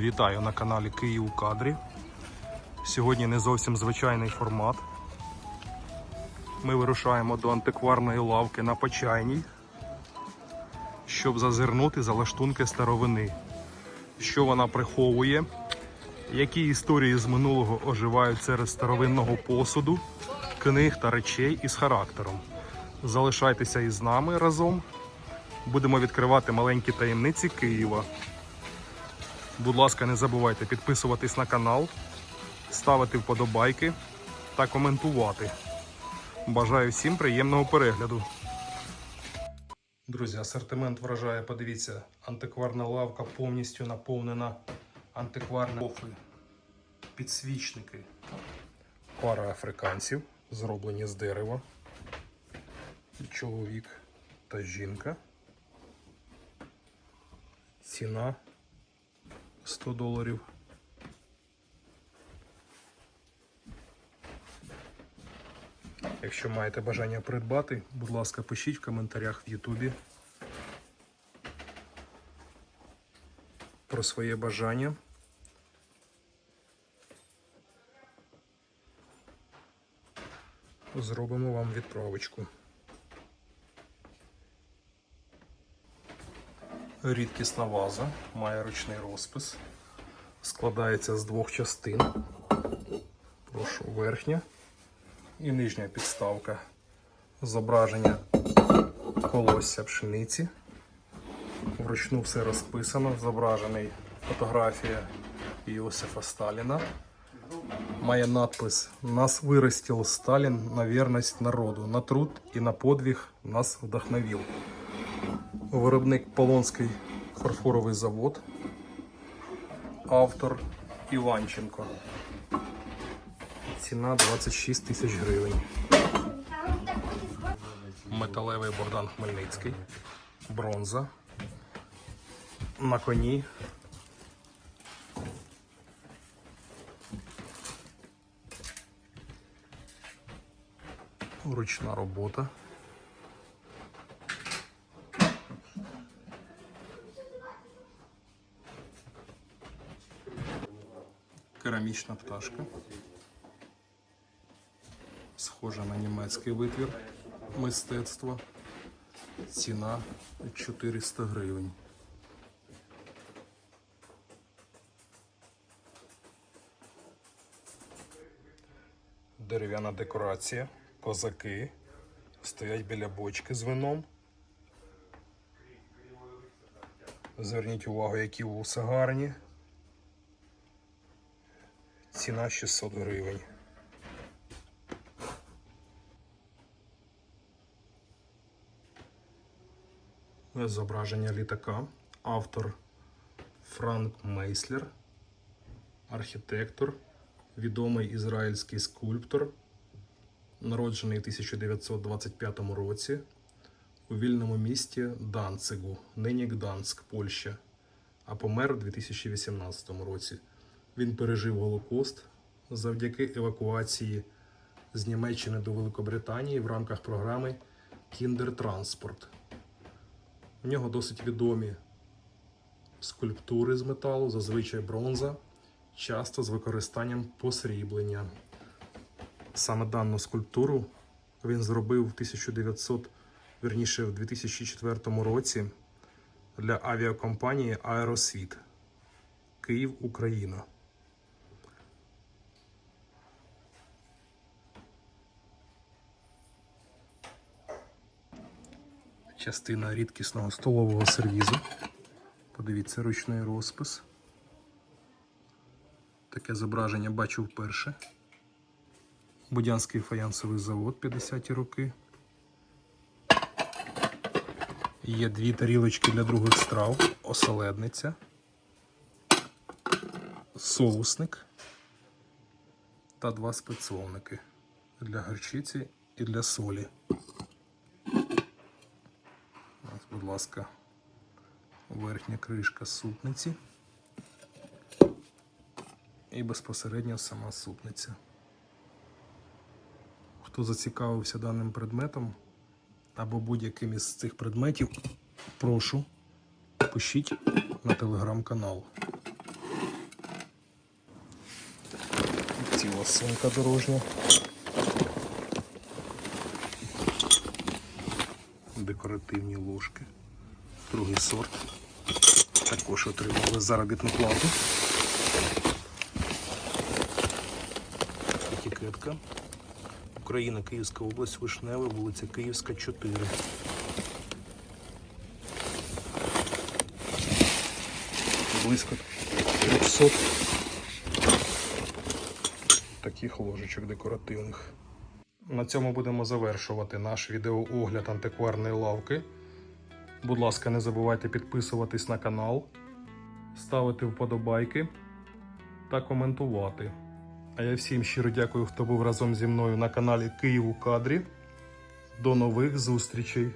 Вітаю на каналі Київ у кадрі. Сьогодні не зовсім звичайний формат. Ми вирушаємо до антикварної лавки на Почайній, щоб зазирнути за лаштунки старовини, що вона приховує, які історії з минулого оживають серед старовинного посуду, книг та речей із характером. Залишайтеся із нами разом. Будемо відкривати маленькі таємниці Києва. Будь ласка, не забувайте підписуватись на канал, ставити вподобайки та коментувати. Бажаю всім приємного перегляду. Друзі, асортимент вражає. Подивіться, антикварна лавка повністю наповнена антикварними кофи, підсвічники, пара африканців, зроблені з дерева, чоловік та жінка. Ціна 100 доларів. Якщо маєте бажання придбати, будь ласка, пишіть в коментарях в Ютубі про своє бажання. Зробимо вам відправочку. Рідкісна ваза, має ручний розпис. Складається з двох частин. Прошу верхня і нижня підставка. Зображення колосся пшениці. Вручну все розписано. Зображений фотографія Іосифа Сталіна. Має надпис Нас виростил Сталін на вірність народу, на труд і на подвиг нас вдохновив. Виробник Полонський фарфоровий завод. Автор Іванченко. Ціна 26 тисяч гривень. Металевий Богдан Хмельницький. Бронза. На коні. Ручна робота. Керамічна пташка. Схожа на німецький витвір мистецтва. Ціна 400 гривень. Дерев'яна декорація, козаки стоять біля бочки з вином. Зверніть увагу, які вуса гарні. Ціна 600 гривень. Зображення літака. Автор Франк Мейслер, архітектор, відомий ізраїльський скульптор, народжений у 1925 році у вільному місті Данцигу, нині Гданськ, Польща, а помер у 2018 році. Він пережив Голокост завдяки евакуації з Німеччини до Великобританії в рамках програми Кіндертранспорт. У нього досить відомі скульптури з металу, зазвичай бронза, часто з використанням посріблення. Саме дану скульптуру він зробив в 1900, верніше в 2004 році для авіакомпанії Аеросвіт Київ, Україна. Частина рідкісного столового сервізу. Подивіться, ручний розпис. Таке зображення бачу вперше. Будянський фаянсовий завод 50-ті роки. Є дві тарілочки для других страв, оселедниця, соусник та два спецовники для гарчиці і для солі будь ласка, верхня кришка супниці і безпосередньо сама супниця. Хто зацікавився даним предметом або будь-яким із цих предметів, прошу пишіть на телеграм-канал. Ціла сумка дорожня. Декоративні ложки. Другий сорт. Також отримали заробітну плату. Етикетка. Україна, Київська область, Вишневе, вулиця Київська, 4. Близько 300 таких ложечок декоративних. На цьому будемо завершувати наш відеоогляд антикварної лавки. Будь ласка, не забувайте підписуватись на канал, ставити вподобайки та коментувати. А я всім щиро дякую, хто був разом зі мною на каналі Київ у кадрі. До нових зустрічей!